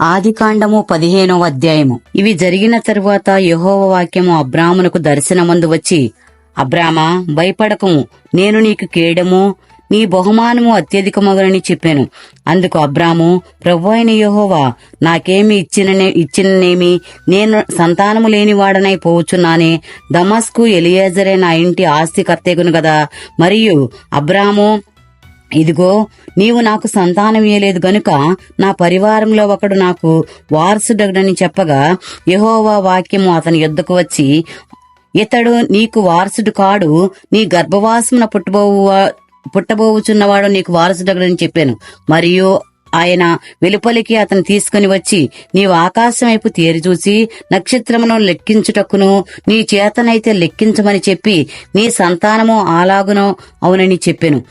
ఆదికాండము పదిహేనవ అధ్యాయము. ఇవి జరిగిన తరువాత యహోవ వాక్యము అబ్రామునకు దర్శనమందు వచ్చి అబ్రామా భయపడకము. నేను నీకు కేడము నీ బహుమానము అత్యధికమగునని చెప్పాను. అందుకు అబ్రాము ప్రభు అయిన యహోవా నాకేమి ఇచ్చిననే ఇచ్చిననేమి నేను సంతానము లేనివాడనై పోవచ్చున్నానే దమస్కు ఎలియేజరే నా ఇంటి ఆస్తి కర్తెగును గదా. మరియు అబ్రాము ఇదిగో నీవు నాకు సంతానం ఇయ్యలేదు గనుక నా పరివారంలో ఒకడు నాకు వారసుడని చెప్పగా యహోవా వాక్యము అతని యుద్ధకు వచ్చి ఇతడు నీకు వారసుడు కాడు నీ గర్భవాసమున పుట్టబోవు పుట్టబోవుచున్నవాడు నీకు వారసుడగడని చెప్పాను. మరియు ఆయన వెలుపలికి అతను తీసుకుని వచ్చి నీవు ఆకాశం వైపు తేరిచూసి నక్షత్రమును లెక్కించుటకును నీ చేతనైతే లెక్కించమని చెప్పి నీ సంతానము అలాగునో అవునని చెప్పెను.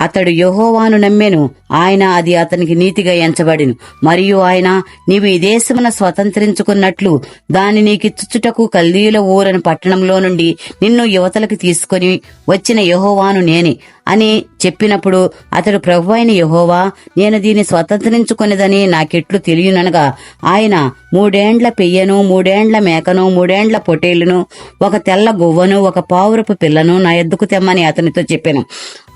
అతడు యహోవాను నమ్మెను. ఆయన అది అతనికి నీతిగా ఎంచబడిను. మరియు ఆయన నీవు ఈ దేశమున స్వతంత్రించుకున్నట్లు దాని నీకిచ్చుచుటకు కల్దీయుల ఊరని పట్టణంలో నుండి నిన్ను యువతలకు తీసుకొని వచ్చిన యహోవాను నేనే అని చెప్పినప్పుడు అతడు ప్రభు అయిన యహోవా నేను దీన్ని స్వతంత్రించుకునేదని నాకెట్లు తెలియననగా ఆయన మూడేండ్ల పెయ్యను మూడేండ్ల మేకను మూడేండ్ల పొటేలును ఒక తెల్ల గువ్వను ఒక పావురపు పిల్లను నా ఎద్దుకు తెమ్మని అతనితో చెప్పాను.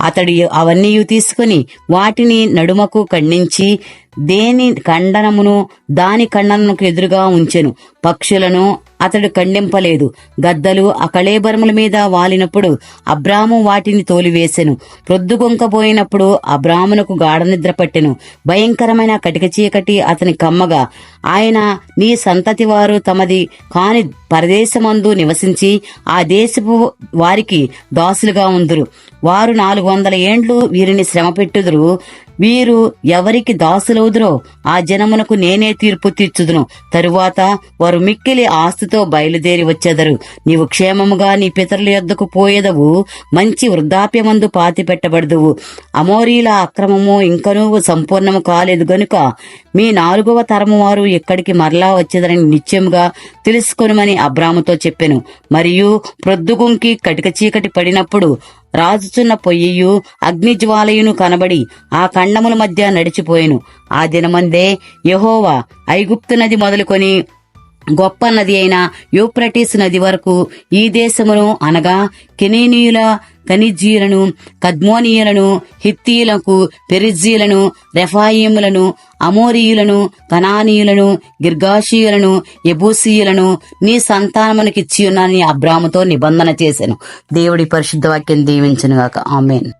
అతడు అవన్నీ తీసుకుని వాటిని నడుమకు ఖండించి దేని ఖండనమును దాని ఖండనముకు ఎదురుగా ఉంచెను. పక్షులను అతడు ఖండింపలేదు. గద్దలు ఆ మీద వాలినప్పుడు అబ్రాము వాటిని తోలివేసెను. ప్రొద్దుగొంకపోయినప్పుడు అబ్రామునకు గాఢనిద్ర పట్టెను. భయంకరమైన కటిక చీకటి అతని కమ్మగా ఆయన నీ సంతతి వారు తమది కాని పరదేశమందు నివసించి ఆ దేశపు వారికి దాసులుగా ఉందరు. వారు నాలుగు వందల ఏండ్లు వీరిని శ్రమ పెట్టుదురు వీరు ఎవరికి దాసులవుదురో ఆ జనమునకు నేనే తీర్పు తీర్చుదును. తరువాత వారు మిక్కిలి ఆస్తితో బయలుదేరి వచ్చేదరు. నీవు క్షేమముగా నీ పితరుల యొద్దకు పోయేదవు. మంచి వృద్ధాప్యమందు పాతి పెట్టబడదువు అమోరీల అక్రమము ఇంకనూ సంపూర్ణము కాలేదు గనుక మీ నాలుగవ తరము వారు ఇక్కడికి మరలా వచ్చేదని నిత్యముగా తెలుసుకొనుమని అబ్రాముతో చెప్పెను. మరియు ప్రొద్దుగుంకి కటిక చీకటి పడినప్పుడు రాజుచున్న పొయ్యియు అగ్నిజ్వాలయును కనబడి ఆ ఖండముల మధ్య నడిచిపోయెను. ఆ దినమందే యహోవా ఐగుప్తు నది మొదలుకొని గొప్ప నది అయిన యూప్రటిస్ నది వరకు ఈ దేశమును అనగా కెనీనీయుల కనిజీయులను కద్మోనీయులను హిత్తీలకు పెరిజీలను రెఫాయిములను అమోరీయులను కనానీయులను గిర్గాషీయులను ఎబూసీయులను నీ సంతానమునకిచ్చి ఉన్నానని అబ్రాముతో నిబంధన చేశాను. దేవుడి పరిశుద్ధ వాక్యం దీవించనుగాక. ఆమెన్.